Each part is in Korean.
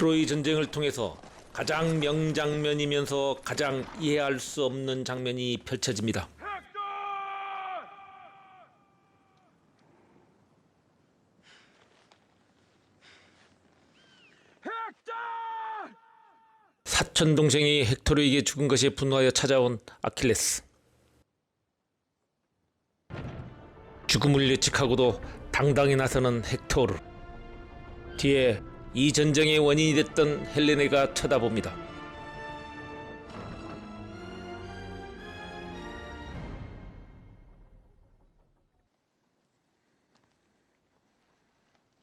트로이 전쟁을 통해서 가장 명장면이면서 가장 이해할 수 없는 장면이 펼쳐집니다. 사촌 동생이 헥토르에게 죽은 것에 분노하여 찾아온 아킬레스. 죽음을 예측하고도 당당히 나서는 헥토르. 뒤에 이 전쟁의 원인이 됐던 헬레네가 쳐다봅니다.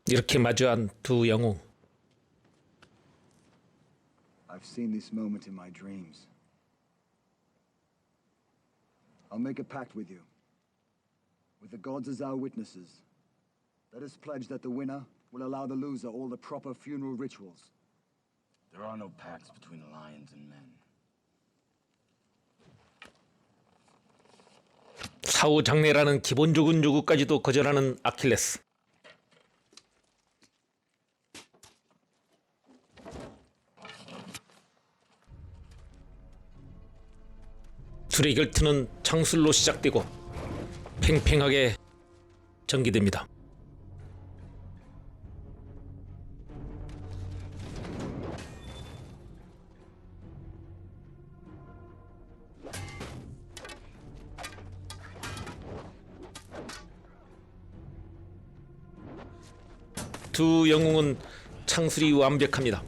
이렇게 마주한 두 영웅. I've seen this moment in my dreams. I'll make a pact with you. With the gods as our witnesses. Let us pledge that the winner will allow the loser all the proper funeral rituals. There are no pacts between lions and men. 사후 장례라는 기본적인 요구까지도 거절하는 아킬레스. 둘의 결투는 창술로 시작되고 팽팽하게 전개됩니다. 두 영웅은 창술이 완벽합니다.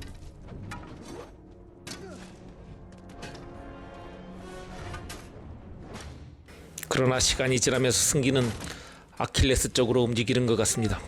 그러나 시간이 지나면서 승기는 아킬레스 쪽으로 움직이는 것 같습니다.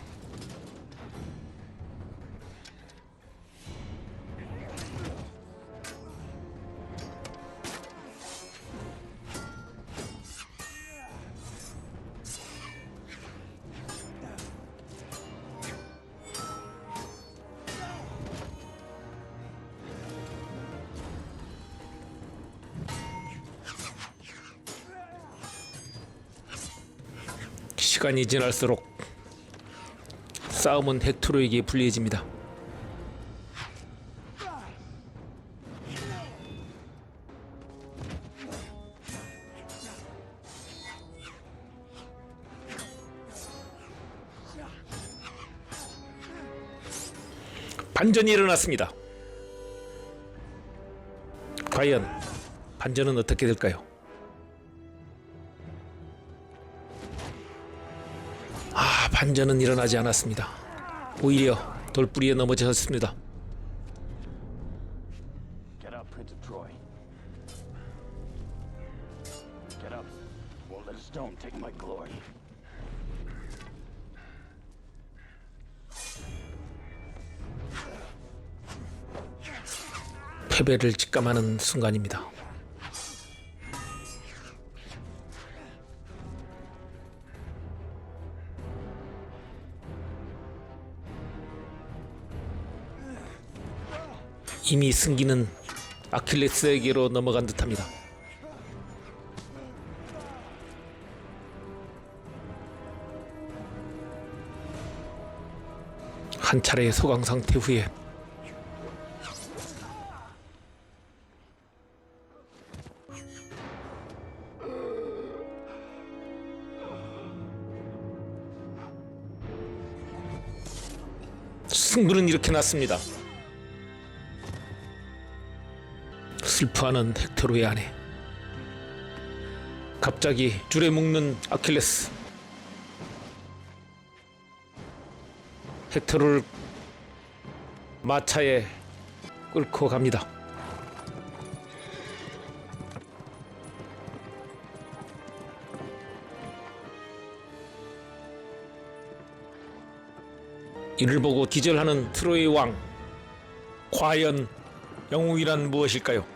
시간이 지날수록 싸움은 헥토르에게 불리해집니다. 반전이 일어났습니다. 과연 반전은 어떻게 될까요? 반전은 일어나지 않았습니다. 오히려 돌뿌리에 넘어졌습니다. 패배를 직감하는 순간입니다. 이미 승기는 아킬레스에게로 넘어간 듯합니다. 한 차례의 소강 상태 후에 승부는 이렇게 났습니다. 슬퍼하는 헥토르의 아내. 갑자기 줄에 묶는 아킬레스. 헥토르를 마차에 끌고 갑니다. 이를 보고 기절하는 트로이의 왕. 과연 영웅이란 무엇일까요?